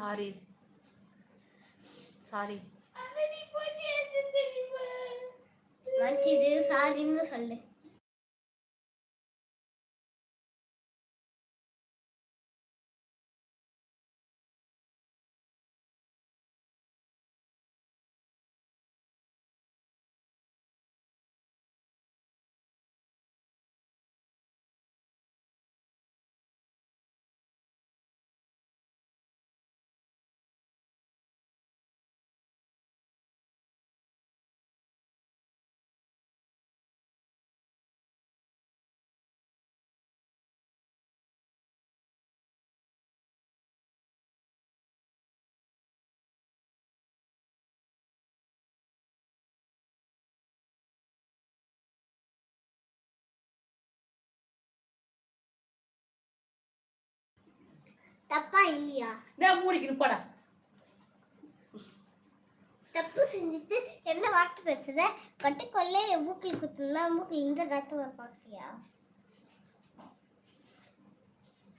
Sorry. Sorry. மன்னிச்சிடு சாரின்னு சொல்லு. தப்பா இல்லையா? நான் மூடிக்கணும் போடா. தப்பு செஞ்சுட்டு என்ன வார்த்தை பேசுத கட்டுக்கொல்ல என் மூக்கில் குத்துனா மூக்கில் இந்த ரத்தம் வர பார்க்கறியா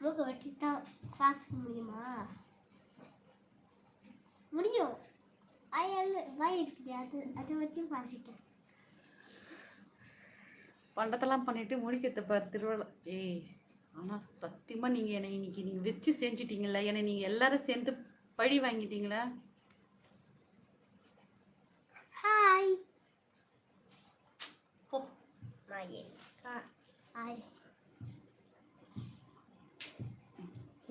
மூக்கை வெட்டிட்டா சுவாசிக்க முடியுமா? முடியும். வாயால் வாய் இருக்குது அது அதை வச்சு சுவாசிக்க பண்டத்தெல்லாம் பண்ணிட்டு முடிக்கிறத பாரு திருவிழா. ஏய். ஆனால் சத்தியமாக நீங்கள் என்னை இன்னைக்கு நீங்கள் வச்சு செஞ்சிட்டீங்களா என்னை நீங்கள் எல்லாரும் சேர்ந்து பழி வாங்கிட்டீங்களா? ஹாய்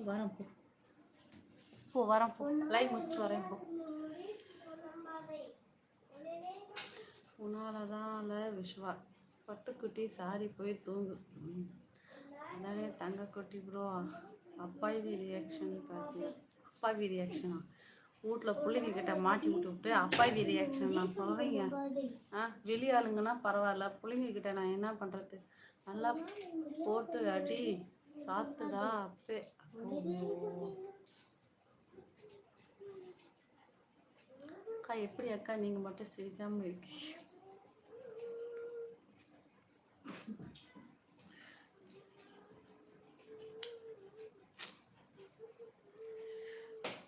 வரேன் போ போ. வரேன் போ. லைவ் முடிச்சுட்டு வரேன் போ. உன்னாலதான் விஸ்வா பட்டுக்குட்டி சாரி போய் தூங்கு. அதனாலே தங்க கொட்டி ப்ரோ அப்பாவி ரியாக்ஷன் பார்த்தியா அப்பாவி ரியாக்ஷனா வீட்டில் பிள்ளைங்க கிட்ட மாட்டி விட்டு விட்டு அப்பாவி ரியாக்ஷன் நான் சொல்கிறீங்க ஆ வெளியாளுங்கன்னா பரவாயில்ல. பிள்ளைங்க கிட்ட நான் என்ன பண்ணுறது நல்லா போட்டு அடி சாத்துடா அப்பே. அக்கா எப்படி அக்கா? நீங்கள் மட்டும் சிரிக்காமல் இருக்கீங்க.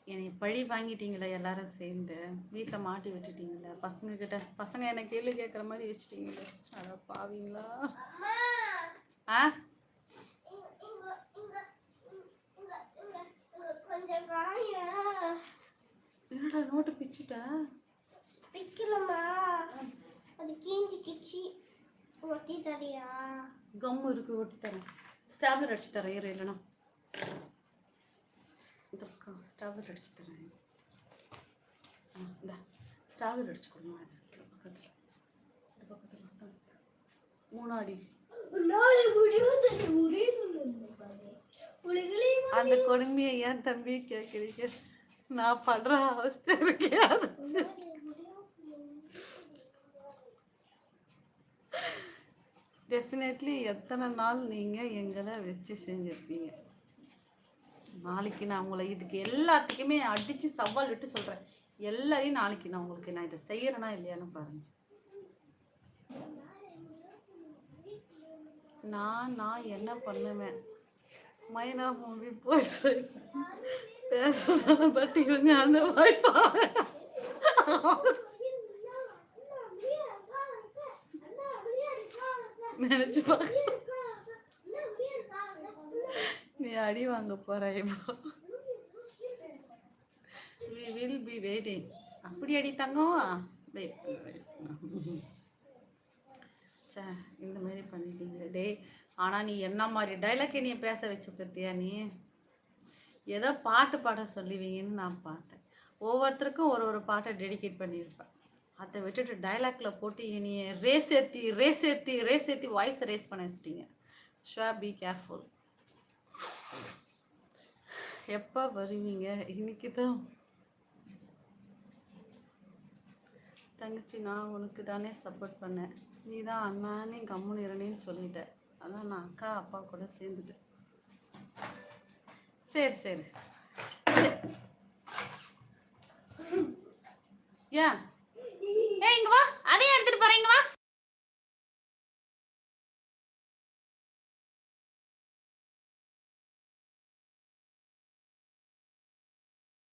என்னை பழி வாங்கிட்டீங்களே எல்லாரும் சேர்ந்து. வீட்டில் மாட்டி விட்டுட்டீங்களே. பசங்க கிட்ட பசங்க என்ன கேள்வி கேட்குற மாதிரி வச்சுட்டீங்களே. அட பாவீங்களா. ஆ? என்னடா நோட்டு பிச்சுட்டேன் பிக்கலம்மா. அது கீஞ்சி கிச்சி. ஒட்டி தரியா? கம்மு இருக்கு ஒட்டி தரேன். ஸ்டாப்லர் அடிச்சு தரேன் இரு இல்லைனா இந்த பக்கம் அடிச்சு தரேன். ஆ, இந்த ஸ்டாப்லர் அடிச்சு கொடுங்க அது இந்த பக்கத்தில். இந்த பக்கத்தில் மூணாடி அந்த கொடுமையை ஏன் தம்பி கேட்குறீங்க நான் படுற அவஸ்தை இருக்கே அது டெஃபினெட்லி எத்தனை நாள் நீங்கள் எங்களை வச்சு செஞ்சுருப்பீங்க? நாளைக்கு நான் உங்களை இதுக்கு எல்லாத்துக்குமே அடித்து சவால் விட்டு சொல்கிறேன் எல்லாரையும் நாளைக்கு நான் உங்களுக்கு நான் இதை செய்கிறேனா இல்லையான்னு பாருங்கள் நான் நான் என்ன பண்ணுவேன்? மைனா மூவி போய் பேச சொன்ன பட் இவங்க அந்த வாய்ப்பா நினைச்சு பா நீ அடி வாங்க போற இப்போ. வி வில் பி வெயிட்டிங் அப்படி அடி தங்கம். வெயிட் வெயிட் சே இந்த மாதிரி பண்ணிட்டீங்களே. டேய் ஆனால் நீ என்ன மாதிரி டைலாக் நீ பேச வச்சு பத்தியா நீ? ஏதோ பாட்டு பாட சொல்லுவீங்கன்னு நான் பார்த்தேன். ஒவ்வொருத்தருக்கும் ஒரு ஒரு பாட்டை டெடிகேட் பண்ணியிருப்பேன். அதை விட்டுட்டு டைலாக்ல போட்டு என்னைய ரேஸ் ஏற்றி ரேஸ் ஏற்றி ரேஸ் ஏற்றி வாய்ஸ் ரேஸ் பண்ண வச்சிட்டீங்க. ஷுவா பி கேர்ஃபுல் எப்போ வருவீங்க? இன்னைக்கு தான் தங்கச்சி நான் உனக்கு தானே சப்போர்ட் பண்ணேன். நீ தான் அண்ணானே கம்முன்னு இருனேன்னு சொல்லிட்ட. அதான் நான் அக்கா அப்பா கூட சேர்ந்துட்டேன். சரி சரி. ஏன்? ஏய் இங்க வா. அதையும் எடுத்துட்டு போறேன் வா.